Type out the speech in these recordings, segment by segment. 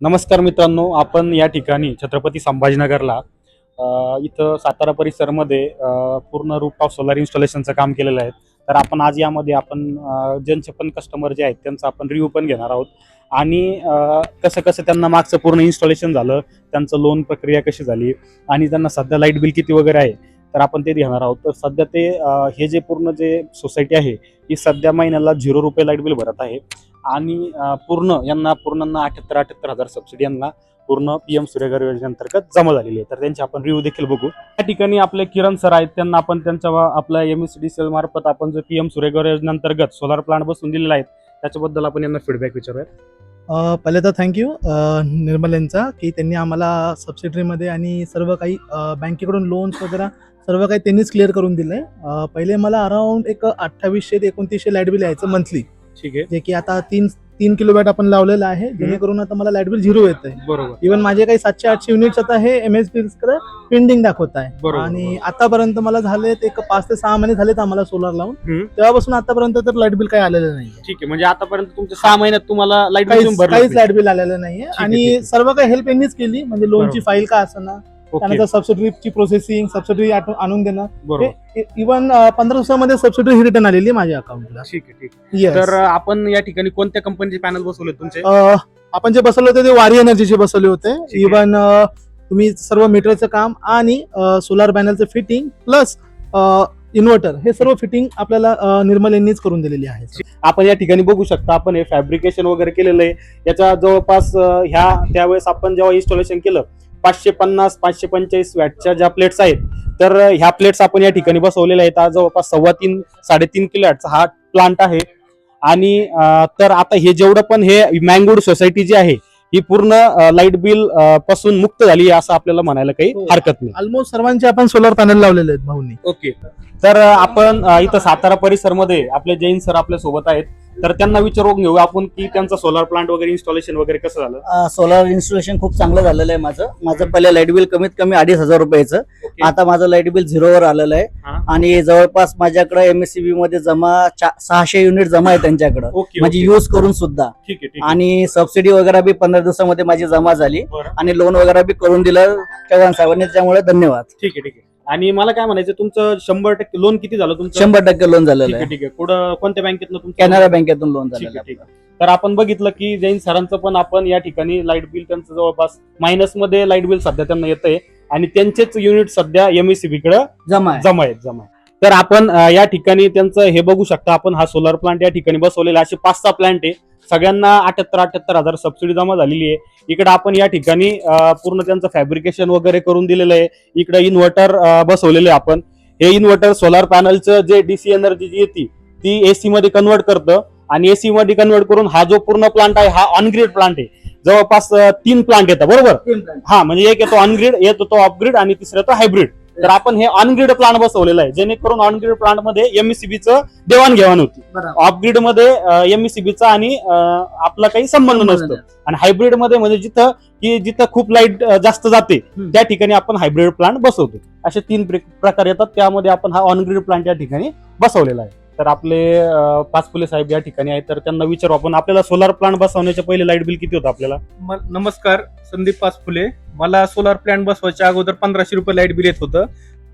नमस्कार मित्रांनो आपण या ठिकाणी छत्रपती संभाजीनगरला इथं सातारा परिसरमध्ये पूर्ण रूप ऑफ सोलार इन्स्टॉलेशनचं काम केलेलं आहे. तर आपण आज यामध्ये आपण ज्यांचे पण कस्टमर जे आहेत त्यांचा आपण रिव्ह्यू पण घेणार आहोत. आणि कसं कसं त्यांना मागचं पूर्ण इन्स्टॉलेशन झालं त्यांचं लोन प्रक्रिया कशी झाली आणि त्यांना सध्या लाइट बिल किती वगैरे आहे तर आपण ते घेणार आहोत. तर सध्या ते हे जे पूर्ण जे सोसायटी आहे ही सध्या महिन्याला झिरो रुपये लाइट बिल भरत आहे. आणि पूर्ण यांना पूर्णांना अठ्याहत्तर अठ्याहत्तर हजार सबसिडी यांना पूर्ण पीएम सूर्यघर योजनेअंतर्गत जमा झालेली आहे. तर त्यांची आपण रिव्ह्यू देखील बघू. त्या ठिकाणी आपले किरण सर आहेत त्यांना आपण त्यांच्या आपल्या एम एस डी सेल मार्फत आपण जो पीएम सूर्यघर योजनेअंतर्गत सोलार प्लांट बसून दिलेला आहे त्याच्याबद्दल आपण यांना फीडबॅक विचारूया पहिले तर थँक्यू निर्मल यांचा की त्यांनी आम्हाला सबसिडरीमध्ये आणि सर्व काही बँकेकडून लोन्स वगैरे सर्व काही त्यांनीच क्लिअर करून दिलं आहे पहिले मला अराउंड एक अठ्ठावीसशे ते एकोणतीसशे लाइट बिल यायचं मंथली ठीक आहे. जे की आता तीन तीन किलोवॅट आपण लावलेलं आहे. जेणेकरून आता मला लाइट बिल झिरो येत आहे बरोबर. इव्हन माझे काही सातशे आठशे युनिट्स आता हे एम एस पेंडिंग दाखवत आहे. बरोबर, आणि बरोबर. आतापर्यंत मला झाले एक पाच ते सहा महिने झालेत आम्हाला सोलार लावून. हम्म. तेव्हापासून आतापर्यंत तर लाइट बिल काही आलेलं नाही ठीक आहे म्हणजे आतापर्यंत तुमच्या सहा महिन्यात तुम्हाला लाइट काहीच बिल काहीच लाइट बिल आलेलं नाहीये. आहे, ठीक आणि आहे. सर्व काही हेल्प यांनीच केली. म्हणजे लोनची बरोबर. फाईल का असणार त्यानंतर सबसिडीची प्रोसेसिंग सबसिडी आणून देणं इव्हन पंधरा दिवसामध्ये सबसिडी ही रिटर्न आलेली आहे माझ्या अकाउंटला ठीक आहे ठीक Yes. तर आपण या ठिकाणी कोणत्या कंपनीचे पॅनल बसवले तुमचे? आपण जे बसवले होते ते वारी एनर्जीचे बसवले होते. इव्हन तुम्ही सर्व मीटरचं काम आणि सोलार पॅनलचं फिटिंग प्लस इन्व्हर्टर हे सर्व फिटिंग आपल्याला निर्मल यांनीच करून दिलेली आहे. आपण या ठिकाणी बघू शकता आपण हे फॅब्रिकेशन वगैरे केलेलं आहे. याच्या जवळपास ह्या त्यावेळेस आपण जेव्हा इन्स्टॉलेशन केलं पाचशे पन्नास पाचशे पंचेचाळीस वॅटच्या ज्या प्लेट्स आहेत तर ह्या प्लेट्स आपण या ठिकाणी बसवलेल्या आहेत. आज जवळपास सव्वा तीन साडेतीन किलो वॅटचा हा प्लांट आहे. आणि तर आता हे जेवढं पण हे मँगोड सोसायटी जी आहे ही पूर्ण लाइट बिलपासून मुक्त झाली असं आपल्याला म्हणायला काही हो. हरकत नाही. ऑलमोस्ट सर्वांचे आपण सोलार पॅनल लावलेले आहेत भाऊनी. ओके. तर आपण इथं सातारा परिसरमध्ये आपले जैन सर आपल्यासोबत आहेत. तर त्यांना विचारून घेऊ आपण की त्यांचं सोलार प्लांट वगैरे इन्स्टॉलेशन वगैरे कसं झालं? सोलार इन्स्टॉलेशन खूप चांगलं झालेलं आहे माझं. माझं पहिले लाइट बिल कमीत कमी अडीच हजार रुपयाचं. आता माझं लाइट बिल झिरोवर आलेलं. आहे. आणि जवळपास माझ्याकडे एमएससीबी मध्ये जमा सहाशे युनिट जमा आहे त्यांच्याकडे. म्हणजे. युज करून सुद्धा. आणि सबसिडी वगैरे बी पंधरा दिवसामध्ये माझी जमा झाली. आणि लोन वगैरे बी करून दिलं. चव्हाण साहेबांनी त्यामुळे धन्यवाद. ठीक आहे ठीक आहे. आणि मला काय म्हणायचं तुमचं शंभर टक्के लोन किती झालं तुमचं? शंभर टक्के लोन ठीक झालेलं आहे आहे. ठीक आहे. कुठं कोणत्या बँकेतनं तुमचं? कॅनरा बँकेतून लोन ठीक झालेलं आहे आहे ठीक आहे. तर आपण बघितलं की जैन सरांचं पण आपण या ठिकाणी लाइट बिल त्यांचं जवळपास मायनसमध्ये लाइट बिल सध्या त्यांना येतंय. आणि त्यांचेच युनिट सध्या एमएससीबी कडे जमा आहे. जमा आहेत जमा आहेत. तर आपण या ठिकाणी त्यांचं हे बघू शकता आपण हा सोलर प्लांट या ठिकाणी बसवलेला असे पाच सहा प्लांट आहे. सगळ्यांना अठ्याहत्तर अठ्याहत्तर हजार सबसिडी जमा झालेली आहे. इकडे आपण या ठिकाणी पूर्ण त्यांचं फॅब्रिकेशन वगैरे करून दिलेलं आहे. इकडे इन्व्हर्टर बसवलेले आपण. हे इन्व्हर्टर सोलार पॅनलचं जे डीसी एनर्जी जी येते ती एसी मध्ये कन्वर्ट करतं आणि एसी मध्ये कन्वर्ट करून हा जो पूर्ण प्लांट आहे हा ऑनग्रीड प्लांट आहे. जवळपास तीन प्लांट येतात बरोबर? हा म्हणजे एक येतो ऑनग्रीड येतो तो ऑफग्रीड आणि तिसरा येतो हायब्रिड तर आपण हे ऑनग्रीड प्लांट बसवलेलं आहे. जेणेकरून ऑनग्रीड प्लांटमध्ये एमईसीबीचं देवाणघेवाण होती. ऑफग्रीडमध्ये एमईसीबीचा आणि अं, आपला काही संबंध नसतो. आणि हायब्रिडमध्ये म्हणजे जिथं की जिथं खूप लाइट जास्त जाते. त्या ठिकाणी आपण हायब्रिड प्लांट बसवतो. असे तीन प्र- प्रकार येतात. त्यामध्ये आपण हा ऑनग्रीड प्लांट या ठिकाणी बसवलेला आहे. तर आपले अं, पाचपुले साहेब या ठिकाणी आहेत. तर त्यांना विचारू आपण आपल्याला सोलार प्लांट बसवण्याच्या पहिले लाइट बिल किती होतं आपल्याला? नमस्कार संदीप पाचफुले मला सोलार प्लॅन बसवायच्या अगोदर पंधराशे रुपये लाइट बिल येत होतं.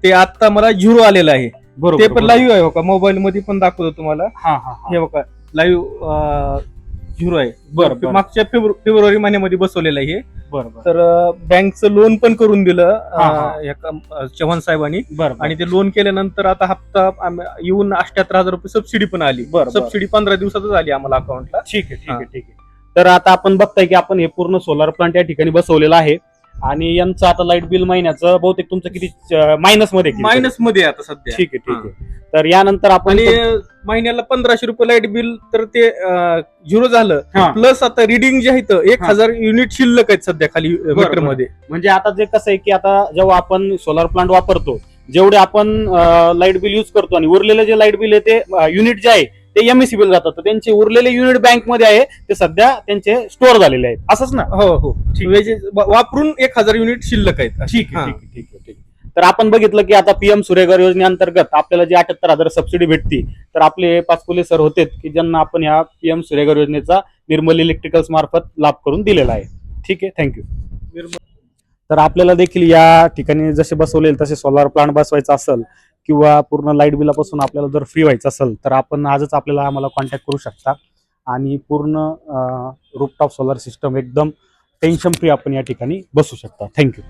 ते आता मला झिरो आलेलं आहे. ते बरोबर. पण लाईव्ह आहे हो का? मोबाईल मध्ये पण दाखवतो तुम्हाला. हा हा हा. हे बघा लाईव्ह झिरो आहे. बरं बरं. मागच्या फेब्रु- फेब्रुवारी महिन्यामध्ये बसवलेलं आहे हे. बरं बरं. तर बँकचं लोन पण करून दिलं हा, हा. अं, या कम- अं, चव्हाण साहेबांनी. बरं आणि ते लोन केल्यानंतर आता हप्ता आम- येऊन अठ्याहत्तर हजार रुपये सबसिडी पण आली. बरं, बरं. सबसिडी पंधरा दिवसातच आली आम्हाला अकाउंटला ठीक आहे ठीक आहे ठीक आहे. तर आता आपण बघताय की आपण हे पूर्ण सोलार प्लांट या ठिकाणी बसवलेलं आहे. आणि यांचं आता लाइट बिल महिन्याचं बहुतेक तुमचं किती मायनसमध्ये? मायनसमध्ये आहे आता सध्या. ठीक आहे ठीक आहे. तर यानंतर आपण आणि महिन्याला पंधराशे रुपये लाइट बिल तर ते झिरो झालं हा. प्लस आता रिडिंग जे आहे तर एक हा. हजार युनिट शिल्लक आहेत सध्या खाली मीटर. मध्ये म्हणजे आता जे कसं आहे की आता जेव्हा आपण सोलार प्लांट वापरतो जेवढे आपण लाइट बिल युज करतो आणि उरलेले जे लाइट बिल आहे ते युनिट जे आहे ते एमएससी बिल जातात तर त्यांचे उरलेले युनिट बँकमध्ये आहे ते सध्या त्यांचे स्टोअर झालेले आहेत असंच ना हो हो म्हणजे वा- वापरून एक हजार युनिट शिल्लक आहेत ठीक आहे. ठीक आहे ठीक आहे ठीक आहे तर आपण बघितलं की आता पीएम सूर्यघर योजनेअंतर्गत आपल्याला जे अठ्याहत्तर हजार सबसिडी भेटती तर आपले पाचपुले सर होते की ज्यांना आपण या पीएम सूर्यघर योजनेचा निर्मल इलेक्ट्रिकल्स मार्फत लाभ करून दिलेला आहे. ठीक आहे थँक्यू तर आपल्याला देखील या ठिकाणी जसे बसवले तसे सोलार प्लांट बसवायचा असेल किंवा पूर्ण लाइट बिलापासून आपल्याला जर फ्री व्हायचं असेल तर आपण आजच आपल्याला आम्हाला कॉन्टॅक्ट करू शकता. आणि पूर्ण रूपटॉप सोलार सिस्टम एकदम टेन्शन फ्री आपण या ठिकाणी बसू शकता. थँक्यू